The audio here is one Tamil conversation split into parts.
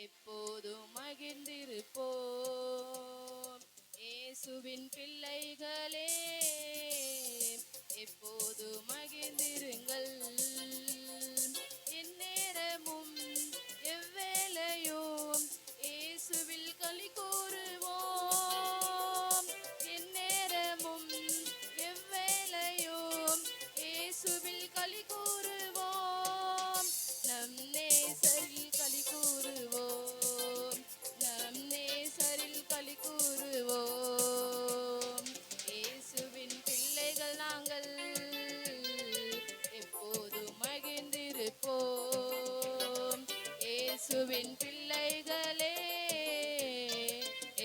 எப்போதும் மகிழ்ந்திருப்போம். இயேசுவின் பிள்ளைகளே எப்போது மகிழ்ந்திருங்கள்.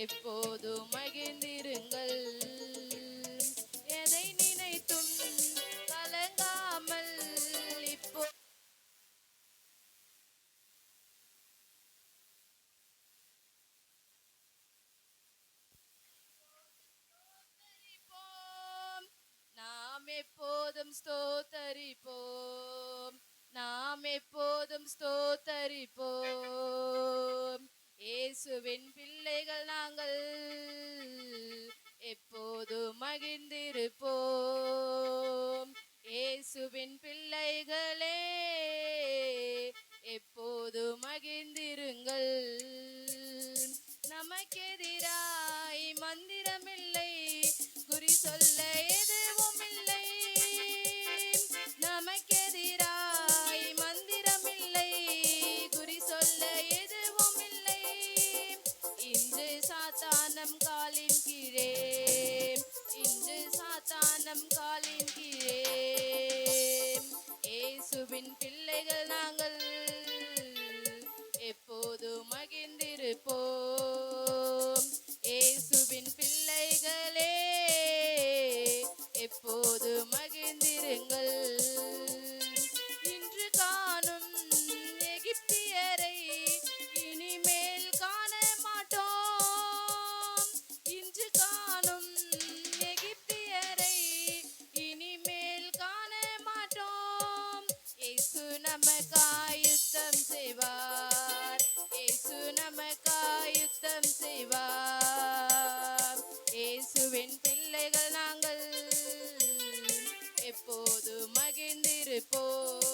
எப்போதும் மகிழ்ந்திருங்கள்? எதை நினைத்தும் கலங்காமல் இப்போ நாம் எப்போதும் ஸ்தோத்தரிப்போம். நாம் எப்போதும் ஸ்தோத்தரிப்போம். இயேசுவின் பிள்ளைகள் நாங்கள். எப்போது மகிழ்ந்திருப்போம்? இயேசுவின் பிள்ளைகளே எப்போது மகிழ்ந்திருங்கள்? நமக்கெதிராய் மந்திரமில்லை குறி சொல்ல எதுவும் இல்லை. நமக்கெதிராய் them call மகிழ்ந்திருப்போம்